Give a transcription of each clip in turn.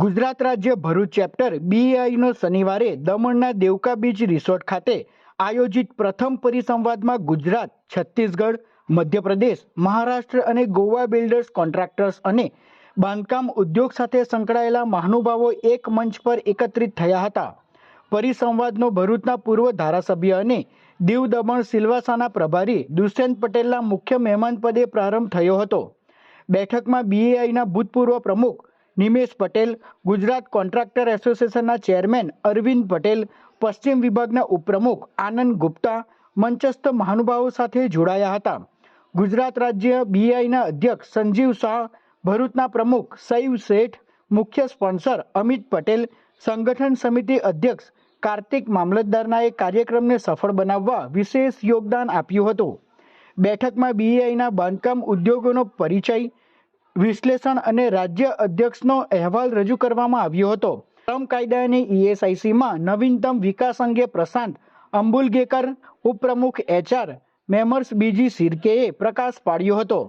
ગુજરાત રાજ્ય ભરૂચ ચેપ્ટર બીઆઈનો શનિવારે દમણના દેવકા બીચ રિસોર્ટ ખાતે આયોજિત પ્રથમ પરિસંવાદમાં ગુજરાત, છત્તીસગઢ, મધ્યપ્રદેશ, મહારાષ્ટ્ર અને ગોવા બિલ્ડર્સ કોન્ટ્રાક્ટર્સ અને બાંધકામ ઉદ્યોગ સાથે સંકળાયેલા મહાનુભાવો એક મંચ પર એકત્રિત થયા હતા. પરિસંવાદનો ભરૂચના પૂર્વ ધારાસભ્ય અને દીવ દમણ સિલવાસાના પ્રભારી દુષ્યંત પટેલના મુખ્ય મહેમાન પદે પ્રારંભ થયો હતો. બેઠકમાં બીએઆઈના ભૂતપૂર્વ પ્રમુખ નિમેશ પટેલ, ગુજરાત કોન્ટ્રાક્ટર એસોસિએશનના ચેરમેન અરવિંદ પટેલ, પશ્ચિમ વિભાગના ઉપપ્રમુખ આનંદ ગુપ્તા, મંચસ્થ મહાનુભાવો સાથે જોડાયા હતા. ગુજરાત રાજ્ય બીઆઈના અધ્યક્ષ સંજીવ શાહ, ભરૂચના પ્રમુખ સૈવ શેઠ, મુખ્ય સ્પોન્સર અમિત પટેલ, સંગઠન સમિતિ અધ્યક્ષ કાર્તિક મામલતદારના એ કાર્યક્રમને સફળ બનાવવા વિશેષ યોગદાન આપ્યું હતું. બેઠકમાં બીએઆઈના બાંધકામ ઉદ્યોગોનો પરિચય વિશ્લેષણ અને રાજ્ય અધ્યક્ષનો અહેવાલ રજૂ કરવામાં આવ્યો હતો. શ્રમ કાયદા અને ઈએસઆઈસીમાં નવીનતમ વિકાસ અંગે પ્રશાંત અંબુલગેકર, ઉપપ્રમુખ એચઆર મેમર્સ બીજી સિરકેએ પ્રકાશ પાડ્યો હતો.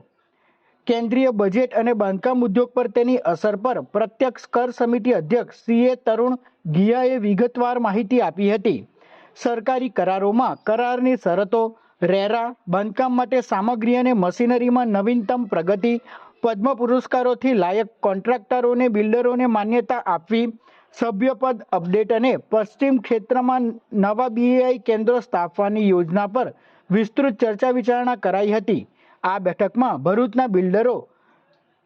કેન્દ્રીય બજેટ અને બાંધકામ ઉદ્યોગ પર તેની અસર પર પ્રત્યક્ષ કર સમિતિ અધ્યક્ષ સીએ તરુણ ગિયાએ વિગતવાર માહિતી આપી હતી. સરકારી કરારોમાં કરારની શરતો, રેરા, બાંધકામ માટે સામગ્રી અને મશીનરીમાં નવીનતમ પ્રગતિ પદ્મ પુરસ્કારોથી લાયક કોન્ટ્રાક્ટરોને, બિલ્ડરોને માન્યતા આપવી, સભ્યપદ અપડેટ અને પશ્ચિમ ક્ષેત્રમાં નવા બીએઆઈ કેન્દ્રો સ્થાપવાની યોજના પર વિસ્તૃત ચર્ચા વિચારણા કરાઈ હતી. આ બેઠકમાં ભરૂચના બિલ્ડરો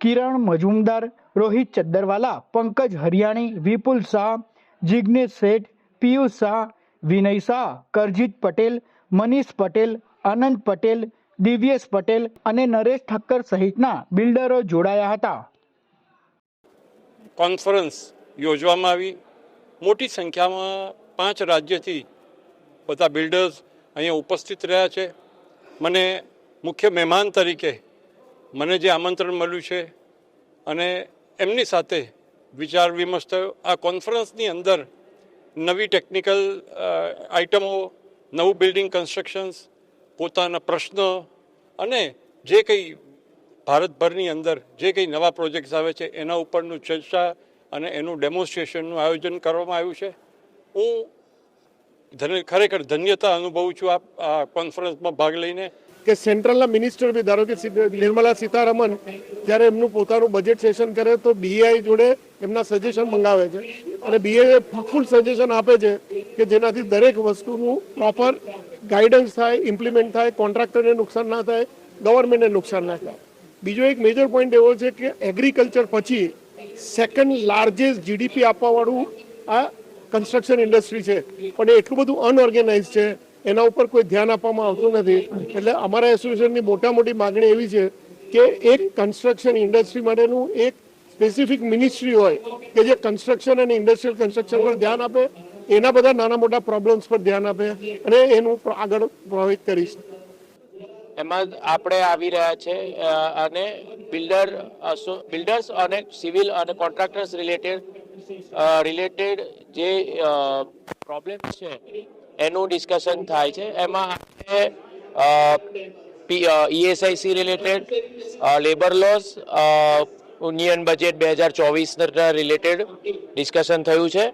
કિરણ મજુમદાર, રોહિત ચદ્દરવાલા, પંકજ હરિયાણી, વિપુલ શાહ, જિગ્નેશ શેઠ, પિયુષ શાહ, વિનય શાહ, કરજીત પટેલ, મનીષ પટેલ, આનંદ પટેલ દિવ્યેશ પટેલ અને નરેશ ઠક્કર સહિતના બિલ્ડરો જોડાયા હતા. કોન્ફરન્સ યોજવામાં આવી. મોટી સંખ્યામાં પાંચ રાજ્યથી બધા બિલ્ડર્સ અહીંયા ઉપસ્થિત રહ્યા છે. મને મુખ્ય મહેમાન તરીકે મને જે આમંત્રણ મળ્યું છે અને એમની સાથે વિચાર વિમર્શ થયો. આ કોન્ફરન્સની અંદર નવી ટેકનિકલ આઇટમો નવું બિલ્ડિંગ કન્સ્ટ્રક્શન્સ, પોતાના પ્રશ્નો અને જે કંઈ ભારતભરની અંદર જે કંઈ નવા પ્રોજેક્ટ્સ આવે છે, એના ઉપરનું ચર્ચા અને એનું ડેમોન્સ્ટ્રેશનનું આયોજન કરવામાં આવ્યું છે. હું ખરેખર ધન્યતા અનુભવું છું આ કોન્ફરન્સમાં ભાગ લઈને. કે સેન્ટ્રલના મિનિસ્ટર બી, ધારો કે નિર્મલા સીતારમન જ્યારે એમનું પોતાનું બજેટ સેશન કરે તો બીઆઈ જોડે એમના સજેશન મંગાવે છે. અને બીઆઈ ફૂલ સજેશન આપે છે કે જેનાથી દરેક વસ્તુનું પ્રોપર ગાઈડન્સ થાય ઇમ્પ્લિમેન્ટ થાય કોન્ટ્રાક્ટરને નુકસાન ના થાય ગવર્મેન્ટને નુકસાન ના થાય. બીજો એક મેજર પોઈન્ટ એવો છે કે એગ્રીકલ્ચર પછી સેકન્ડ લાર્જેસ્ટ જીડીપી આપવાવાળું આ કન્સ્ટ્રક્શન ઇન્ડસ્ટ્રી છે. પણ એટલું બધું અનઓર્ગેનાઇઝ છે, એના ઉપર કોઈ ધ્યાન આપવામાં આવતું નથી. એટલે અમારા એસોસિએશનની મોટા મોટી માગણી એવી છે કે એક કન્સ્ટ્રક્શન ઇન્ડસ્ટ્રી માટેનું એક સ્પેસિફિક મિનિસ્ટ્રી હોય કે જે કન્સ્ટ્રક્શન અને ઇન્ડસ્ટ્રીયલ કન્સ્ટ્રક્શન પર ધ્યાન આપે એના બધા નાના મોટા પ્રોબ્લેમ્સ પર ધ્યાન આપે અને એનું આગળ પ્રભાવિત કરીશ. એમાં આપણે આવી રહ્યા છે અને બિલ્ડર બિલ્ડર્સ અને સિવિલ અને કોન્ટ્રાક્ટર્સ રિલેટેડ રિલેટેડ જે પ્રોબ્લેમ છે, એનું ડિસ્કશન થાય છે. એમાં આપણે ESIC related labour laws union budget બે હજાર ચોવીસના રિલેટેડ ડિસ્કશન થયું છે.